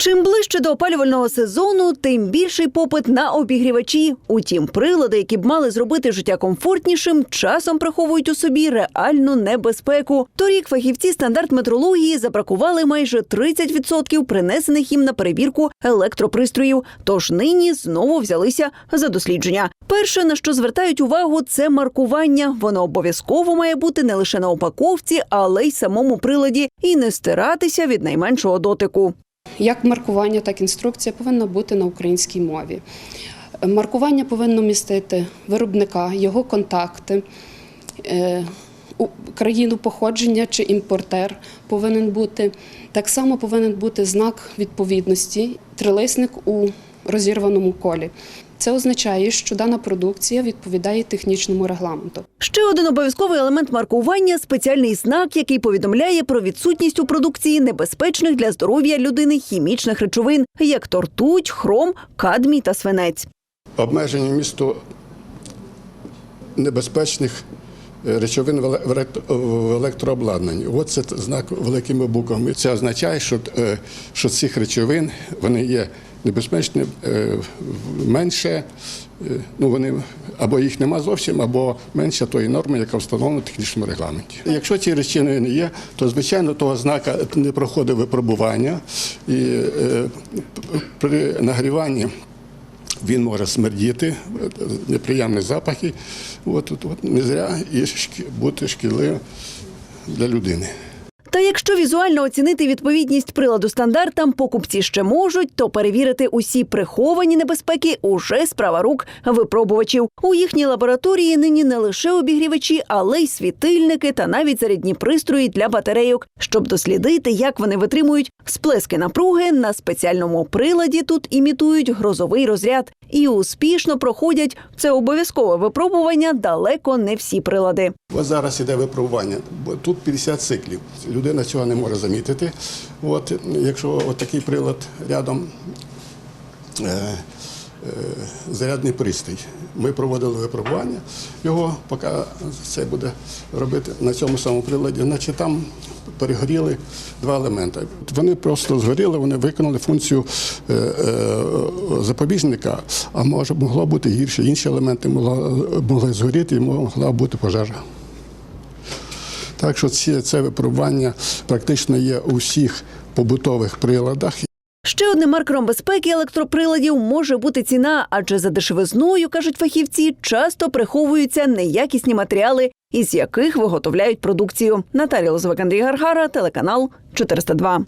Чим ближче до опалювального сезону, тим більший попит на обігрівачі. Утім, прилади, які б мали зробити життя комфортнішим, часом приховують у собі реальну небезпеку. Торік фахівці стандарт метрології забракували майже 30% принесених їм на перевірку електропристроїв. Тож нині знову взялися за дослідження. Перше, на що звертають увагу, це маркування. Воно обов'язково має бути не лише на упаковці, але й самому приладі, і не стиратися від найменшого дотику. Як маркування, так і інструкція повинна бути на українській мові. Маркування повинно містити виробника, його контакти, е, країну походження чи імпортер повинен бути. Так само повинен бути знак відповідності, трилисник у розірваному колі. Це означає, що дана продукція відповідає технічному регламенту. Ще один обов'язковий елемент маркування спеціальний знак, який повідомляє про відсутність у продукції небезпечних для здоров'я людини хімічних речовин, як тортуть, хром, кадмій та свинець. обмеження місту небезпечних е, речовин в еле- в електрообладнанні. От це знак великими буквами. Це означає, що, е, що цих речовин вони є небезпечні е, менше, е, ну вони або їх нема зовсім, або менше тої норми, яка встановлена в технічному регламенті. Якщо ці речовини не є, то звичайно того знака не проходить випробування і е, при нагріванні. Він може смердіти, неприємні запахи. От, от, от, не зря і шкі- бути шкідливим для людини. Та якщо візуально оцінити відповідність приладу стандартам, покупці ще можуть, то перевірити усі приховані небезпеки уже справа рук випробувачів. У їхній лабораторії нині не лише обігрівачі, але й світильники та навіть зарядні пристрої для батарейок. Щоб дослідити, як вони витримують сплески напруги, на спеціальному приладі тут імітують грозовий розряд і успішно проходять це обов'язкове випробування далеко не всі прилади. Ось зараз іде випробування, бо тут 50 циклів. Людина цього не може замітити. От, якщо от такий прилад рядом е, е, зарядний пристрій. Ми проводили випробування його, поки це буде робити на цьому самому приладі, значить там перегоріли два елементи. Вони просто згоріли, вони виконали функцію е, е, запобіжника, а може могло бути гірше. Інші елементи могли, згоріти і могла бути пожежа. Так що ці, це випробування практично є у всіх побутових приладах. Ще одним маркером безпеки електроприладів може бути ціна, адже за дешевизною, кажуть фахівці, часто приховуються неякісні матеріали, із яких виготовляють продукцію. Наталія Лозвик, Андрій Гаргара, телеканал 402.